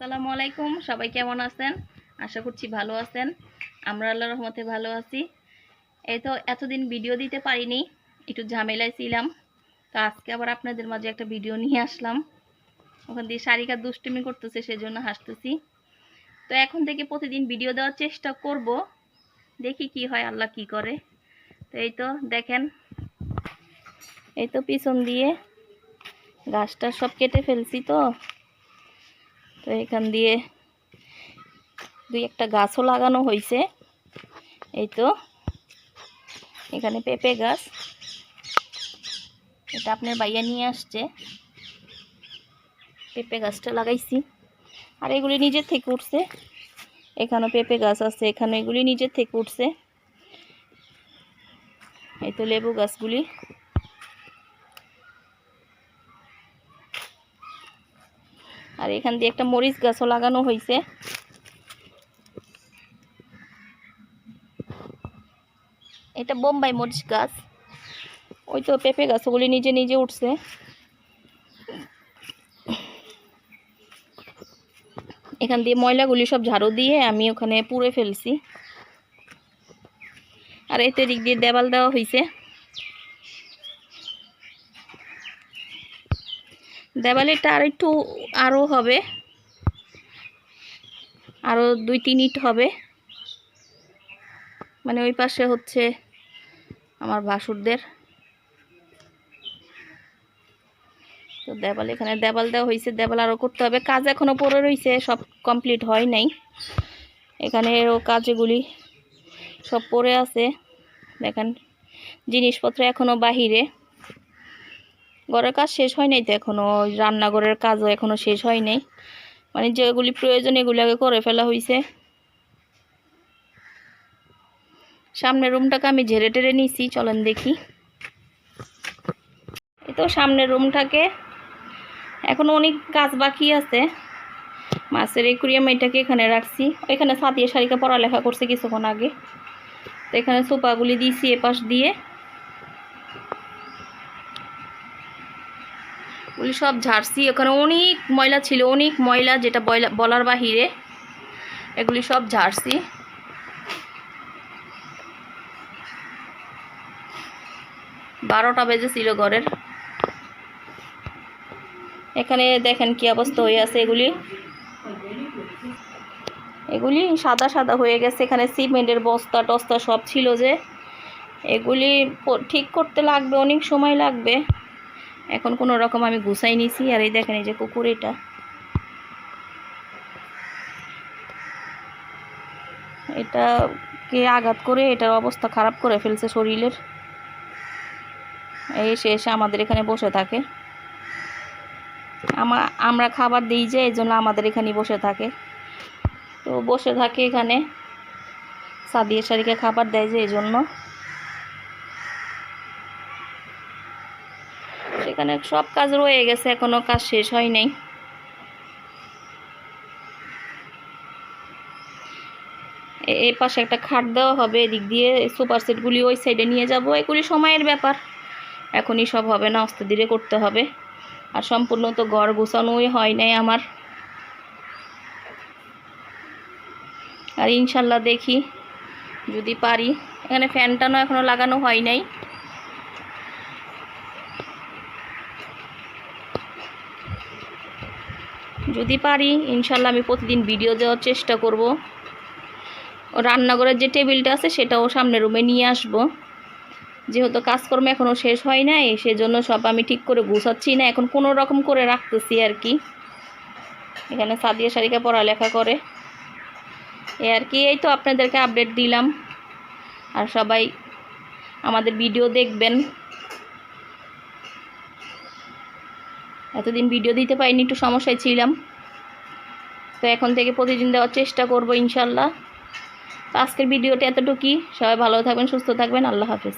আসসালামু আলাইকুম, সবাই কেমন আছেন? আশা করছি ভালো আছেন। আমরা আল্লাহ রহমতে ভালো আছি। এই তো এতদিন ভিডিও দিতে পারিনি, একটু ঝামেলায় ছিলাম। তো আজকে আবার আপনাদের মাঝে একটা ভিডিও নিয়ে আসলাম। ওখান দিয়ে শারিকা দুষ্টুমি করতেছে, সেজন্য হাসতেছি। তো এখন থেকে প্রতিদিন ভিডিও দেওয়ার চেষ্টা করব। দেখি কি হয়, আল্লাহ কি করে। তো এই তো দেখেন, এই তো পিছন দিয়ে গাছটা সব কেটে ফেলছি তো। তো এখান দিয়ে দুই একটা গাছও লাগানো হয়েছে এই তো, এখানে পেঁপে গাছ। এটা আপনার বাইয়া নিয়ে আসছে। পেঁপে গাছটা লাগাইছি। আর এগুলি নিজের থেকে উঠছে। এখানেও পেঁপে গাছ আছে এখানে এগুলি নিজের থেকে উঠছে। এই তো লেবু গাছগুলি। এখান দিয়ে একটা মরিচ গাছও লাগানো হয়েছে। এটা বোম্বাই মরিচ গাছ। ওই তো পেঁপে গাছ ওগুলি নিজে নিজে উঠছে। এখান দিয়ে ময়লাগুলি সব ঝাড়ু দিয়ে আমি ওখানে পুড়ে ফেলছি। আর এতে দিক দিয়ে দেওয়াল দেওয়া হয়েছে। দেওয়ালিটা আর একটু আরও হবে। আরও দুই, তিন ইট হবে। মানে ওই পাশে হচ্ছে আমার ভাসুরদের তো দেওয়াল এখানে, দেওয়াল দেওয়া হয়েছে, দেওয়াল আরও করতে হবে। কাজ এখনও পড়ে রয়েছে সব কমপ্লিট হয় নাই। এখানে ও কাজগুলি সব পড়ে আছে। দেখেন, জিনিসপত্র এখনও বাহিরে। ঘরের কাজ শেষ হয় নাই তো এখনও রান্নাঘরের কাজও এখনও শেষ হয় নাই। মানে যেগুলি প্রয়োজন এগুলি আগে করে ফেলা হয়েছে সামনের রুমটাকে আমি ঝেড়ে টেরে নিছি, চলেন দেখি। এই তো সামনের রুমটাকে, এখন অনেক কাজ বাকি আছে। মাছের একুরিয়াম এটাকে এখানে রাখছি। এখানে সাদিয়ে শাড়িকা পড়ালেখা করছে কিছুক্ষণ আগে। তো এখানে সোফাগুলি দিয়েছি এপাশ দিয়ে। ওগুলি সব ঝাড়ছি ওখানে অনেক ময়লা ছিল, অনেক ময়লা যেটা বলার বাহিরে, এগুলি সব ঝাড়ছি বারোটা বেজেছিল ঘরের। এখানে দেখেন কি অবস্থা হয়ে আছে এগুলি। এগুলি সাদা সাদা হয়ে গেছে, এখানে সিমেন্টের বস্তা টস্তা সব ছিল যে। এগুলি ঠিক করতে লাগবে, অনেক সময় লাগবে। এখন কোনো রকম আমি গুছাই নিছি, আর এই দেখেন এই যে কুকুর এটা। এটা কে আঘাত করে, এটার অবস্থা খারাপ করে ফেলছে শরীরের। এসে এসে আমাদের এখানে বসে থাকে। আমা, আমরা খাবার দিই যে, এই জন্য আমাদের এখানেই বসে থাকে। তো বসে থাকে এখানে। সাদিয়া শাড়িকে খাবার দেয় যে, এই জন্য। সেখানে সব কাজ রয়ে গেছে, এখনও কাজ শেষ হয় নাই এই পাশে একটা খাট দেওয়া হবে, এদিক দিয়ে সুপার সেটগুলি ওই সাইডে নিয়ে যাব, এগুলি সময়ের ব্যাপার। এখনই সব হবে না আস্তে ধীরে করতে হবে। আর সম্পূর্ণ তো ঘর গোছানোই হয় নাই আমার। আর ইনশাল্লাহ দেখি, যদি পারি। এখানে ফ্যান টানও এখনও লাগানো হয় নাই। যদি পারি, ইনশাল্লাহ আমি প্রতিদিন ভিডিও দেওয়ার চেষ্টা করব। রান্নাঘরের যে টেবিলটা আছে, সেটাও সামনে রুমে নিয়ে আসব। যেহেতু কাজকর্ম এখনও শেষ হয় নাই, সেজন্য সব আমি ঠিক করে গুছাচ্ছি না। এখন কোনো রকম করে রাখতেছি আর কি। এখানে সাদিয়া শাড়িকা পড়ালেখা করে। এ আর কি, এই তো আপনাদেরকে আপডেট দিলাম। আর সবাই আমাদের ভিডিও দেখবেন। এতদিন ভিডিও দিতে পারিনি, একটু সমস্যায় ছিলাম। তো এখন থেকে প্রতিদিন দেওয়ার চেষ্টা করব ইনশাল্লাহ। তো আজকের ভিডিওটা এতটুকুই। সবাই ভালো থাকবেন, সুস্থ থাকবেন। আল্লাহ হাফেজ।